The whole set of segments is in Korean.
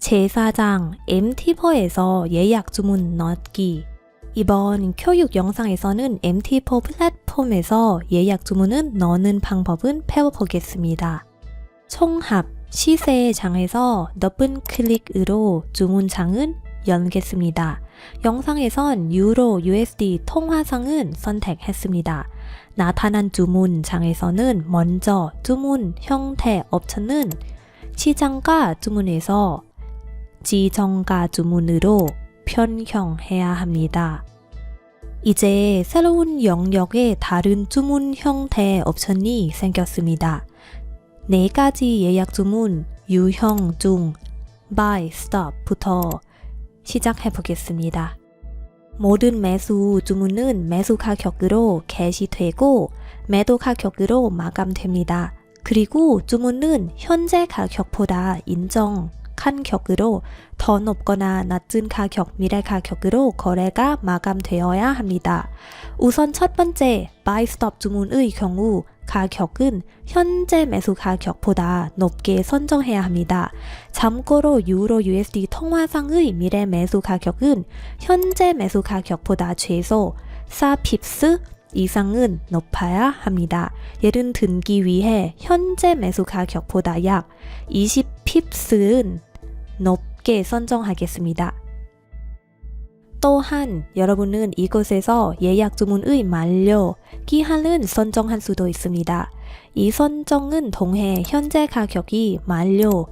제사장 MT퍼에서 예약 주문 넣기. 이번 교육 영상에서는 MT퍼 플랫폼에서 예약 주문은 넣는 방법은 배워보겠습니다. 총합 시세 장에서 높은 클릭으로 주문창은 연겠습니다. 영상에선 유로 USD 통화상은 선택했습니다. 나타난 주문창에서는 먼저 주문 형태 옵션은 시장가 주문에서 지정가 주문으로 변경해야 합니다. 이제 새로운 영역의 다른 주문 형태 옵션이 생겼습니다. 네 가지 예약 주문 유형 중 buy, stop부터 시작해 보겠습니다. 모든 매수 주문은 매수 가격으로 게시되고 매도 가격으로 마감됩니다. 그리고 주문은 현재 가격보다 인정 칸격으로 더 높거나 낮은 가격, 미래 가격으로 거래가 마감되어야 합니다. 우선 첫 번째 buy stop 주문의 경우 가격은 현재 매수 가격보다 높게 선정해야 합니다. 참고로 유로 USD 통화상의 미래 매수 가격은 현재 매수 가격보다 최소 4핍스 이상은 높아야 합니다. 예를 들기 위해 현재 매수 가격보다 약 20핍스는 높게 선정하겠습니다. 또한 여러분은 이곳에서 예약 주문의 만료 기한은 선정할 수도 있습니다. 이 선정은 동해 현재 가격이 만료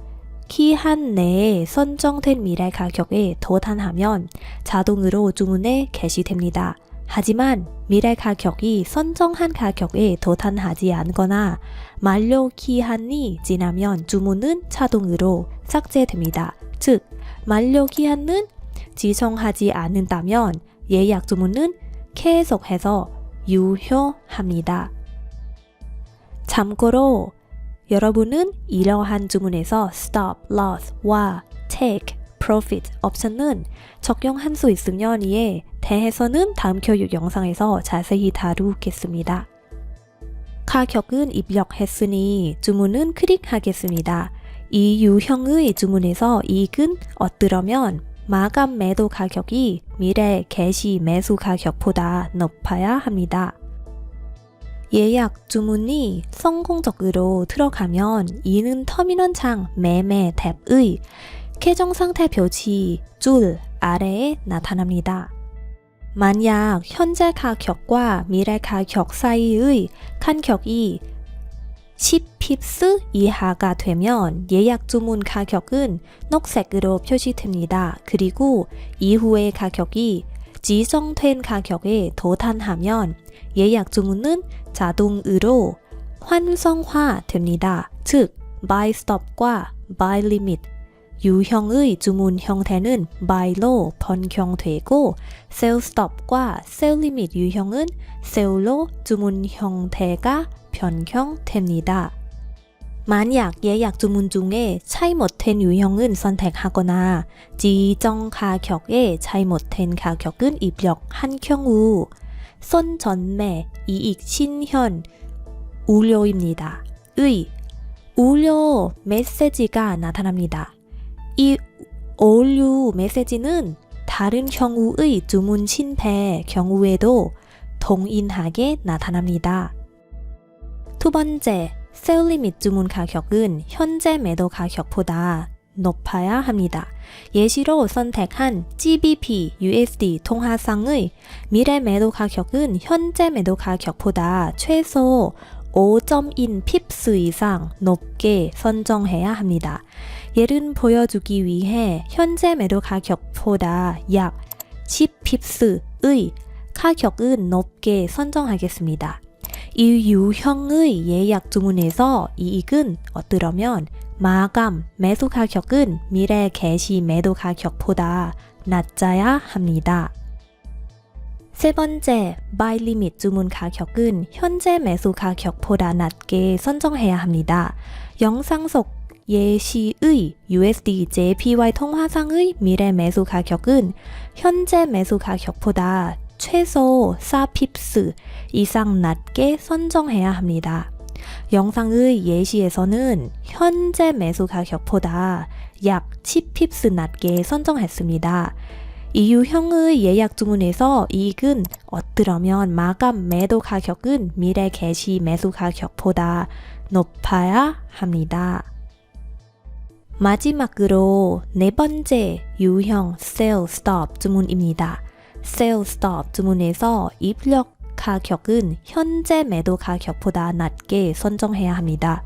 기한 내에 선정된 미래 가격에 도달하면 자동으로 주문에 게시됩니다. 하지만 미래 가격이 선정한 가격에 도달하지 않거나 만료 기한이 지나면 주문은 자동으로 삭제됩니다. 즉, 만료 기한은 지정하지 않는다면 예약 주문은 계속해서 유효합니다. 참고로 여러분은 이러한 주문에서 stop, loss와 take, profit 옵션은 적용할 수 있으면 이에 대해서는 다음 교육 영상에서 자세히 다루겠습니다. 가격은 입력했으니 주문은 클릭하겠습니다. 이 유형의 주문에서 이익은 얻으려면 마감 매도 가격이 미래 개시 매수 가격보다 높아야 합니다. 예약 주문이 성공적으로 들어가면 이는 터미널창 매매 탭의 계정 상태 표시 줄 아래에 나타납니다. 만약 현재 가격과 미래 가격 사이의 간격이 10핍스 이하가 되면 예약 주문 가격은 녹색으로 표시됩니다. 그리고 이후의 가격이 지정된 가격에 도달하면 예약 주문은 자동으로 환성화 됩니다. 즉, buy stop과 buy limit 유형의 주문 형태는 buy로 변경되고 sell stop과 sell limit 유형은 sell로 주문 형태가 변경됩니다. 만약 예약 주문 중에 차이 못된 유형은 선택하거나 지정 가격에 차이 못된 가격은 입력한 경우 선전매 이익 신현 우려입니다. 의 우려 메시지가 나타납니다. 이 오류 메시지는 다른 경우의 주문 실패 경우에도 동일하게 나타납니다. 두 번째, 세일 리밋 주문 가격은 현재 매도 가격보다 높아야 합니다. 예시로 선택한 GBP USD 통화상의 미래 매도 가격은 현재 매도 가격보다 최소 5.1 핍스 이상 높게 선정해야 합니다. 예를 보여주기 위해 현재 매도 가격보다 약 10핍스의 가격은 높게 선정하겠습니다. 이 유형의 예약 주문에서 이익은 얻으려면 마감 매수 가격은 미래 개시 매도 가격보다 낮아야 합니다. 세 번째, limit 주문 가격은 현재 매수 가격보다 낮게 선정해야 합니다. 영상 속 예시의 USD JPY 통화상의 미래 매수 가격은 현재 매수 가격보다 최소 4핍스 이상 낮게 선정해야 합니다. 영상의 예시에서는 현재 매수 가격보다 약 10핍스 낮게 선정했습니다. 이 유형의 예약 주문에서 이익은 어떠면 마감 매도 가격은 미래 개시 매수 가격보다 높아야 합니다. 마지막으로 네 번째 유형 sell stop 주문입니다. sell stop 주문에서 입력 가격은 현재 매도 가격보다 낮게 선정해야 합니다.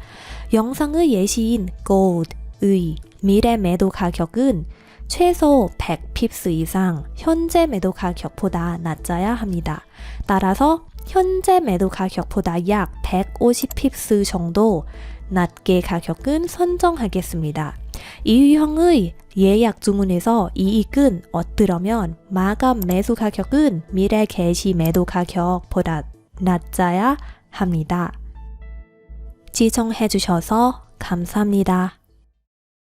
영상의 예시인 gold의 미래 매도 가격은 최소 100핍스 이상 현재 매도 가격보다 낮아야 합니다. 따라서 현재 매도 가격보다 약 150핍스 정도 낮게 가격은 선정하겠습니다. 이 유형의 예약 주문에서 이익은 어떠면 마감 매수 가격은 미래 개시 매도 가격보다 낮아야 합니다. 지정해 주셔서 감사합니다.